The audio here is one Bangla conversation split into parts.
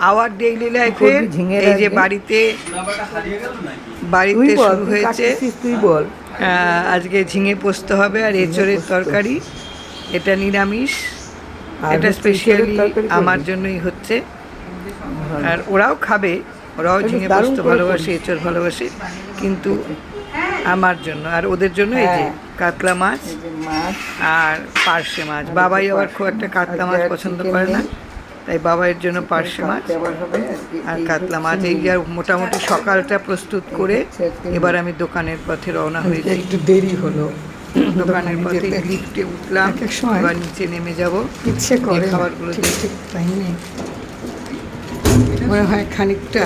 আওয়ার ডেইলি লাইফের ঝিঙে এই যে বাড়িতে বাড়িতে শুরু হয়েছে। তুই বল। আজকে ঝিঙে পোস্ত হবে আর এঁচড়ের। তরকারি। এটা নিরামিষ। এটা স্পেশালি? আমার জন্যই হচ্ছে। আর ওরাও খাবে ওরাও ঝিঙে পোস্ত ভালোবাসে এঁচড় ভালোবাসে। কিন্তু আমার জন্য আর ওদের জন্য এই যে হ্যাঁ। কাতলা মাছ এই যে মাছ। আর পার্শে মাছ। বাবাই আবার খুব একটা কাতলা মাছ পছন্দ করে না। তাই বাবাইয়ের জন্য পার্শে মাছ আর কাতলা মাছ। এই যে আর মোটামুটি সকালটা প্রস্তুত করে এবার আমি দোকানের পথে রওনা হয়েছি একটু দেরি হলো। দোকানের পথে লিফটে উঠলাম এক এক সময় এবার নিচে নেমে যাব। ইচ্ছে করে খাবারগুলো ঠিক তাই নেই। মনে হয় খানিকটা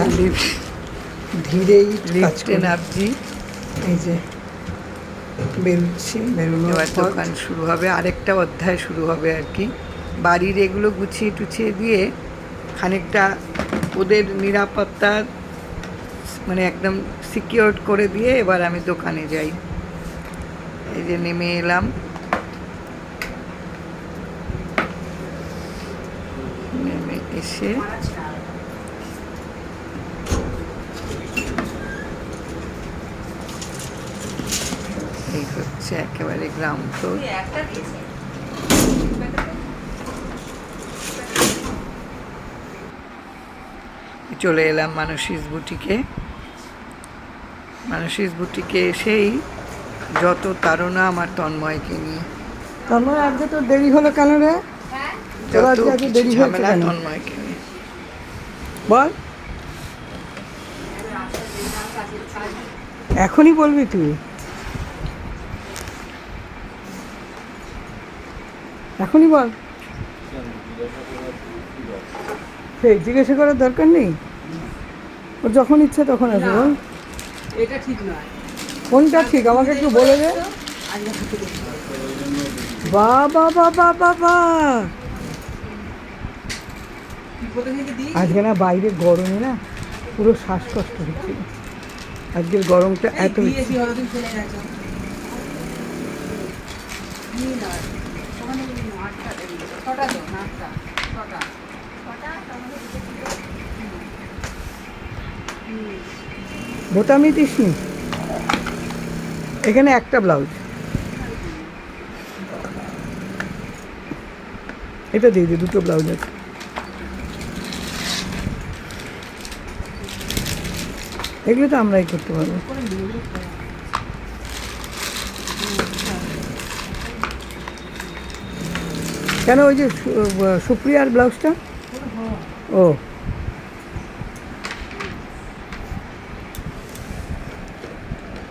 ধীরেই লিফটে নামছি। এই যে বেরোচ্ছি এবার দোকান শুরু হবে আরেকটা অধ্যায় শুরু হবে আর কি। বাড়ির এগুলো গুছিয়ে টুছিয়ে দিয়ে খানিকটা ওদের নিরাপত্তা মানে একদম সিকিওর করে দিয়ে এবার আমি দোকানে যাই। এই যে নেমে এলাম। নেমে এসে এই হচ্ছে একেবারে গ্রাম। ফ্লোর চলে এলাম মানসিস বুটিকে। মানসিস বুটিকে এসেই যত তাড়না আমার তন্ময়কে নিয়ে। তন্ময় আজকে তো দেরি হলো কেন রে? যত দেরি ঝামেলা কেন? তন্ময়কে নিয়ে। বল। এখনই বলবি তুই? এখনই বল? সেই জিজ্ঞাসা করার দরকার নেই? যখন ইচ্ছে তখন আসবে বল। এটা ঠিক নয়। কোনটা ঠিক? আমাকে একটু বলে দে। বাবা বাবা বাবা। আজকে না বাইরে গরমে না পুরো শ্বাসকষ্ট হচ্ছিল আজকের গরমটা এত বোতামই দিসনি এখানে একটা ব্লাউজ। এটা দিয়ে দে, দুটো ব্লাউজ আছে। এগুলো তো আমরাই করতে পারব। কেন ওই যে সুপ্রিয়ার ব্লাউজটা? ও।